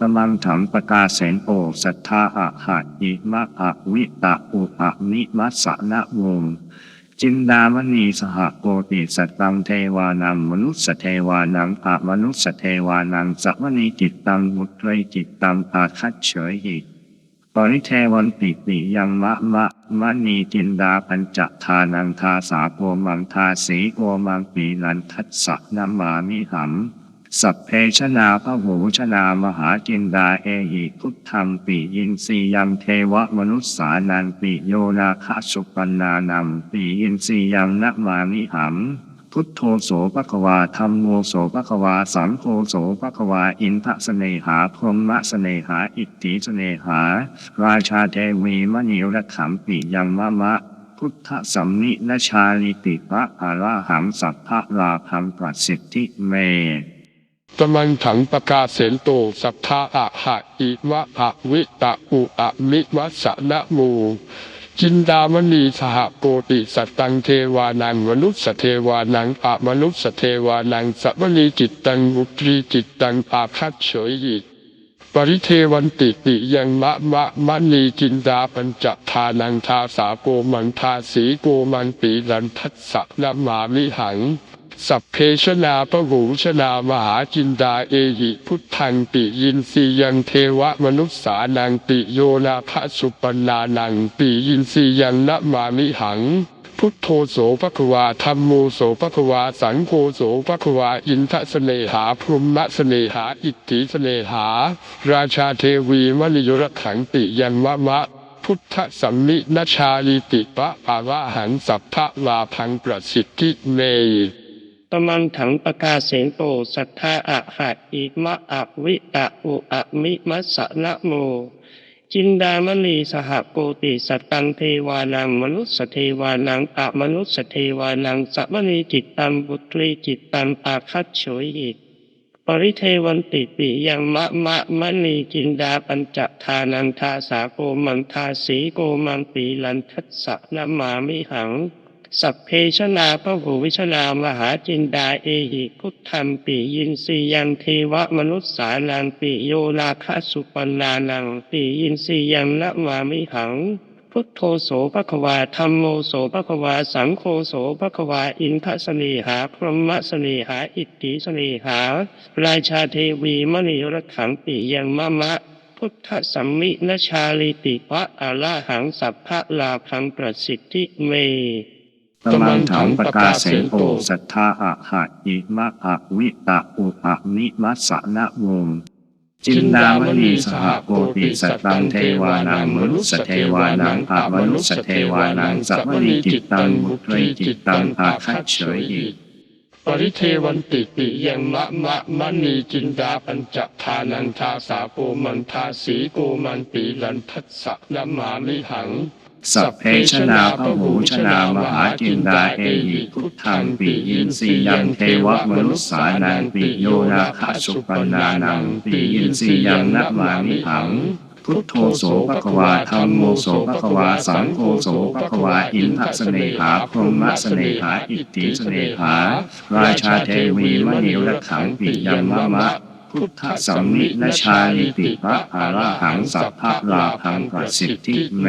ตมังถังปกาเสนโอสัทธาอะหะอิมะอะวิตะอุอะนิมัสสะนะวงจินดามณีสหโกติสัตตังเทวานังมนุสสเทวานังอะมนุสสเทวานังสัมณีจิตตังมุตรจิตตังอาคัจเฉยหิปริเทวันติติยังมะมะมะนีจินดาปัญจทานังทาสาโกมังทาสีโกมังปีนันทัสสะนามามิหัง สัพเพชนาพระหูชนามหาจินดาเอหิพุทธังปิยินสียังเทวมนุษสานันปิโยนาคสุปันนานัมปิยินสียังนัมานิหัมพุทโธโสภควาธรรมโมโสภควา สังโฆโสภควา อินทสเนหาพรหมสเนหา อิทธิสเนหา ราชาเทวีมณีรขัมปิยังมะมะ พุทธสัมนินชาลิติพระอาราหังสัพพะลาพังประสิทธิเม ตมันถังปกาเสนโตสัทธาอะหะอิวะอะวิตะอุอะมิวัสะนะโมจินดามณีสหโกติสัตตังเทวานังมนุสสเทวานังอะมนุสสเทวานังสัพณีจิตตังอุตรีจิตตังอาคัจเฉยยิปริเทวันติติยังมะมะมณีจินดาปัญจทานังทาสาโกมังทาสีโกมันปีรันทัสสะนะมามิหัง สัพเพชนาปะหูชนามหาจินดาเอหิพุทธังปิยินสียังเทวมนุษสานังปิโยนาภสุปนานังปิยินสียังนะมามิหังพุทโธโสภควาธรรมโมโสภควา สังโฆโสภควา อินทสเสนหาพรหมสเนหา อิทธิสเนหา ราชาเทวีมณิยรขังติยันวะมะ พุทธสัมมินชาลิติปะอาวะหังสัพพะลาพังประสิทธิเม ตมันถังปกาเสนโตสัทธาอะหะอิมะอะวิตะอุอะมิมัสสะนะโม จินดามณีสหโกติสัตตังเทวานังมนุสสเทวานังอะมนุสสเทวานังสัมณีจิตตังบุตรีจิตตังอาคัจโฉยหิปริเทวันติปิยังมะมะมณีจินดาปัญจทานังทาสาโกมังทาสีโกมังปีลันทัสสะนะมามิหัง สัพเพชนาพระหูวิชนามหาจินดาเอหิพุทธัมปิยินสียังเทวมนุษสานังปิโยนาคสุปันนานังปิยินสียังนะมามิหัง พุทโธโสภควาธรรมโมโสภควา สังโฆโสภควา อินทสเนหา พรหมสเนหา อิทธิสเนหา ราชาเทวีมณีรขังปิยังมะมะพุทธสัมมินชาลิติพระอาลาหังสัพพะลาพังประสิทธิเม ตมังถังปกาเสโอสัทธาอะหะอิมะอะวิตะอุอะนิมัสสะนะวงจินดามณีสหโกติสัตตังเทวานังมนุสเทวานังอะมนุสเทวานังสัพพณีจิตตังมุตรีจิตตังอาคัจเฉยหิปริเทวันติปิยังมะมะมณีจินดาปัญจทานังทาสาโกมันทาสีโกมันปีลันทัสสะนะมามิหัง สัพเพชนาพหูชนามหาจินดาเอหิพุทธังปิยินสียังเทวมนุสสานังปิโยนาคสุปนานังปิยินสียังนัมามิหังพุทโธโสภควาธรรมโมโสภควา สังโฆโสภควา อินทสเนหาพรหมสเนหา อิทธิสเนหา ราชาเทวีมณีรขังปิยังมะมะพุทธสัมมินชาลิติพระอาราหังสัพพะลาพังประสิทธิเม